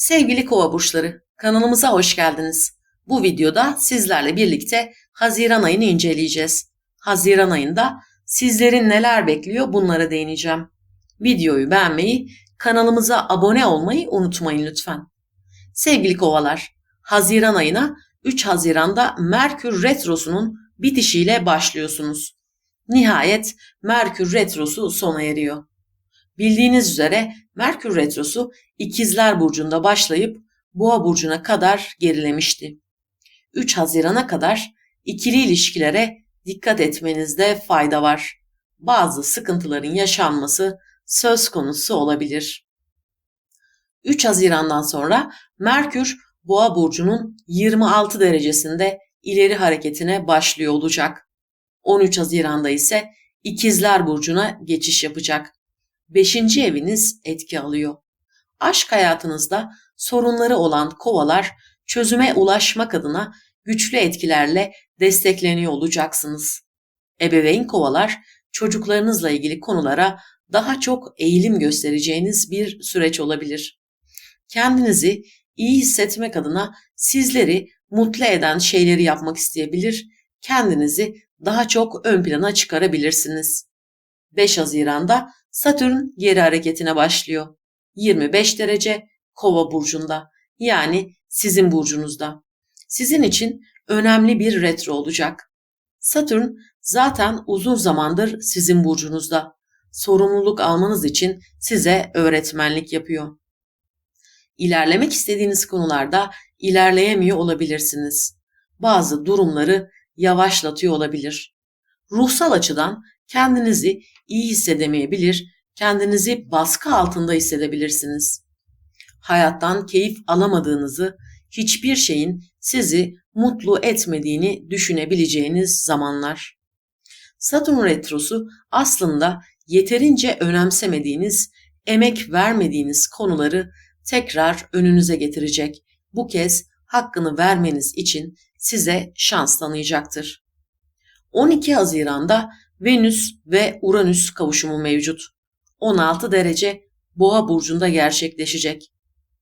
Sevgili kova burçları, kanalımıza hoş geldiniz. Bu videoda sizlerle birlikte Haziran ayını inceleyeceğiz. Haziran ayında sizlerin neler bekliyor bunlara değineceğim. Videoyu beğenmeyi, kanalımıza abone olmayı unutmayın lütfen. Sevgili kovalar, Haziran ayına 3 Haziran'da Merkür Retrosu'nun bitişiyle başlıyorsunuz. Nihayet Merkür Retrosu sona eriyor. Bildiğiniz üzere Merkür Retrosu İkizler Burcu'nda başlayıp Boğa Burcu'na kadar gerilemişti. 3 Haziran'a kadar ikili ilişkilere dikkat etmenizde fayda var. Bazı sıkıntıların yaşanması söz konusu olabilir. 3 Haziran'dan sonra Merkür Boğa burcunun 26 derecesinde ileri hareketine başlıyor olacak. 13 Haziran'da ise İkizler burcuna geçiş yapacak. 5. eviniz etki alıyor. Aşk hayatınızda sorunları olan kovalar çözüme ulaşmak adına güçlü etkilerle destekleniyor olacaksınız. Ebeveyn kovalar çocuklarınızla ilgili konulara daha çok eğilim göstereceğiniz bir süreç olabilir. Kendinizi iyi hissetmek adına sizleri mutlu eden şeyleri yapmak isteyebilir, kendinizi daha çok ön plana çıkarabilirsiniz. 5 Haziran'da Satürn geri hareketine başlıyor. 25 derece Kova burcunda yani sizin burcunuzda. Sizin için önemli bir retro olacak. Satürn zaten uzun zamandır sizin burcunuzda. Sorumluluk almanız için size öğretmenlik yapıyor. İlerlemek istediğiniz konularda ilerleyemiyor olabilirsiniz. Bazı durumları yavaşlatıyor olabilir. Ruhsal açıdan kendinizi iyi hissedemeyebilir, kendinizi baskı altında hissedebilirsiniz. Hayattan keyif alamadığınızı, hiçbir şeyin sizi mutlu etmediğini düşünebileceğiniz zamanlar. Satürn retrosu aslında yeterince önemsemediğiniz, emek vermediğiniz konuları tekrar önünüze getirecek. Bu kez hakkını vermeniz için size şans tanıyacaktır. 12 Haziran'da Venüs ve Uranüs kavuşumu mevcut. 16 derece Boğa burcunda gerçekleşecek.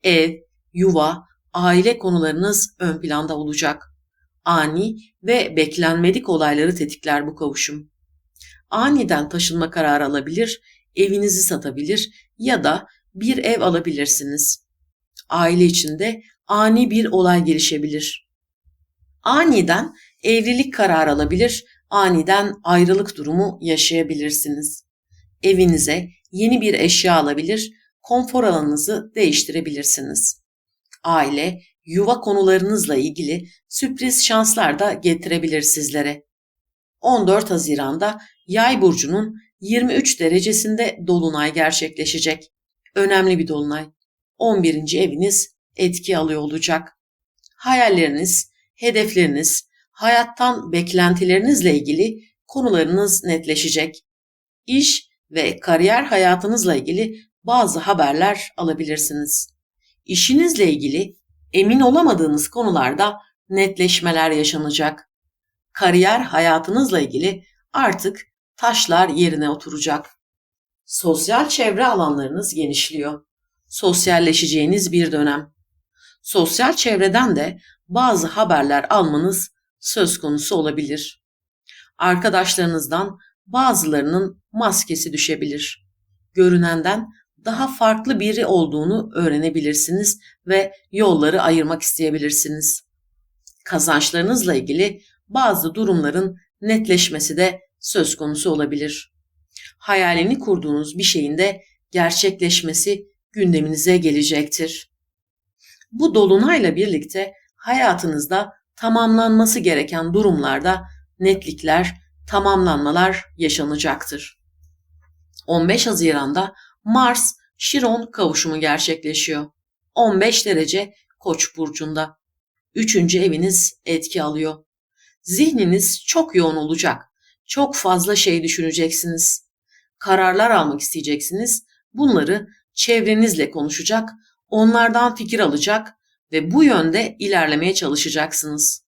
Ev, yuva, aile konularınız ön planda olacak. Ani ve beklenmedik olayları tetikler bu kavuşum. Aniden taşınma kararı alabilir, evinizi satabilir ya da bir ev alabilirsiniz. Aile içinde ani bir olay gelişebilir. Aniden evlilik kararı alabilir aniden ayrılık durumu yaşayabilirsiniz. Evinize yeni bir eşya alabilir, konfor alanınızı değiştirebilirsiniz. Aile, yuva konularınızla ilgili sürpriz şanslar da getirebilir sizlere. 14 Haziran'da Yay burcunun 23 derecesinde dolunay gerçekleşecek. Önemli bir dolunay. 11. eviniz etki alıyor olacak. Hayalleriniz, hedefleriniz, hayattan beklentilerinizle ilgili konularınız netleşecek. İş ve kariyer hayatınızla ilgili bazı haberler alabilirsiniz. İşinizle ilgili emin olamadığınız konularda netleşmeler yaşanacak. Kariyer hayatınızla ilgili artık taşlar yerine oturacak. Sosyal çevre alanlarınız genişliyor. Sosyalleşeceğiniz bir dönem. Sosyal çevreden de bazı haberler almanız söz konusu olabilir. Arkadaşlarınızdan bazılarının maskesi düşebilir. Görünenden daha farklı biri olduğunu öğrenebilirsiniz ve yolları ayırmak isteyebilirsiniz. Kazançlarınızla ilgili bazı durumların netleşmesi de söz konusu olabilir. Hayalini kurduğunuz bir şeyin de gerçekleşmesi gündeminize gelecektir. Bu dolunayla birlikte hayatınızda tamamlanması gereken durumlarda netlikler, tamamlanmalar yaşanacaktır. 15 Haziran'da Mars Şiron kavuşumu gerçekleşiyor. 15 derece Koç burcunda. Üçüncü eviniz etki alıyor. Zihniniz çok yoğun olacak. Çok fazla şey düşüneceksiniz. Kararlar almak isteyeceksiniz. Bunları çevrenizle konuşacak, onlardan fikir alacak ve bu yönde ilerlemeye çalışacaksınız.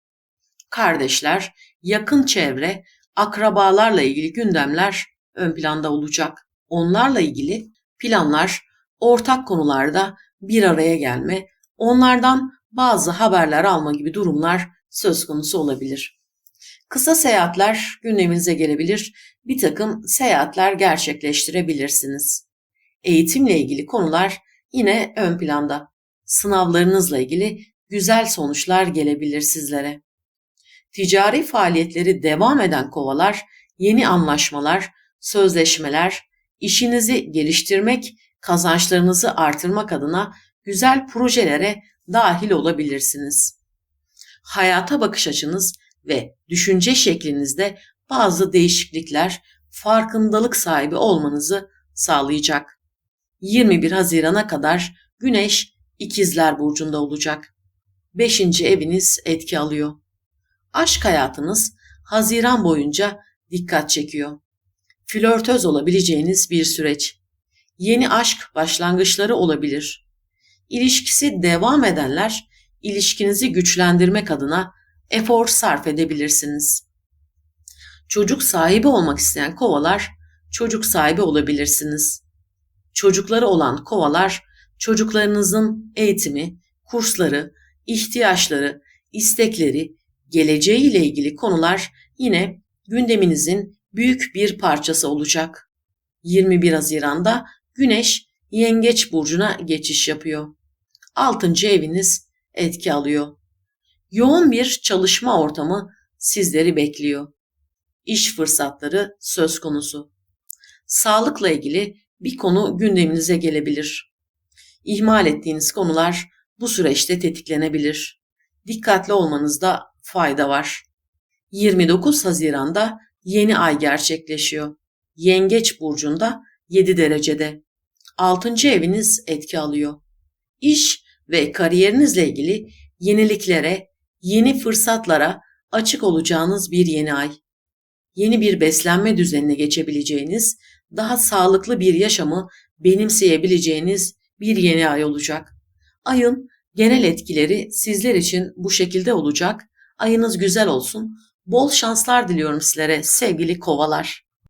Kardeşler, yakın çevre, akrabalarla ilgili gündemler ön planda olacak. Onlarla ilgili planlar, ortak konularda bir araya gelme, onlardan bazı haberler alma gibi durumlar söz konusu olabilir. Kısa seyahatler gündeminize gelebilir, bir takım seyahatler gerçekleştirebilirsiniz. Eğitimle ilgili konular yine ön planda. Sınavlarınızla ilgili güzel sonuçlar gelebilir sizlere. Ticari faaliyetleri devam eden kovalar, yeni anlaşmalar, sözleşmeler, işinizi geliştirmek, kazançlarınızı artırmak adına güzel projelere dahil olabilirsiniz. Hayata bakış açınız ve düşünce şeklinizde bazı değişiklikler, farkındalık sahibi olmanızı sağlayacak. 21 Haziran'a kadar Güneş İkizler burcunda olacak. 5. eviniz etki alıyor. Aşk hayatınız Haziran boyunca dikkat çekiyor. Flörtöz olabileceğiniz bir süreç. Yeni aşk başlangıçları olabilir. İlişkisi devam edenler ilişkinizi güçlendirmek adına efor sarf edebilirsiniz. Çocuk sahibi olmak isteyen kovalar çocuk sahibi olabilirsiniz. Çocukları olan kovalar çocuklarınızın eğitimi, kursları, ihtiyaçları, istekleri, geleceğiyle ilgili konular yine gündeminizin büyük bir parçası olacak. 21 Haziran'da Güneş Yengeç burcuna geçiş yapıyor. 6. eviniz etki alıyor. Yoğun bir çalışma ortamı sizleri bekliyor. İş fırsatları söz konusu. Sağlıkla ilgili bir konu gündeminize gelebilir. İhmal ettiğiniz konular bu süreçte tetiklenebilir. Dikkatli olmanızda fayda var. 29 Haziran'da yeni ay gerçekleşiyor. Yengeç burcunda 7 derecede. 6. eviniz etki alıyor. İş ve kariyerinizle ilgili yeniliklere, yeni fırsatlara açık olacağınız bir yeni ay. Yeni bir beslenme düzenine geçebileceğiniz, daha sağlıklı bir yaşamı benimseyebileceğiniz bir yeni ay olacak. Ayın genel etkileri sizler için bu şekilde olacak. Ayınız güzel olsun. Bol şanslar diliyorum sizlere sevgili kovalar.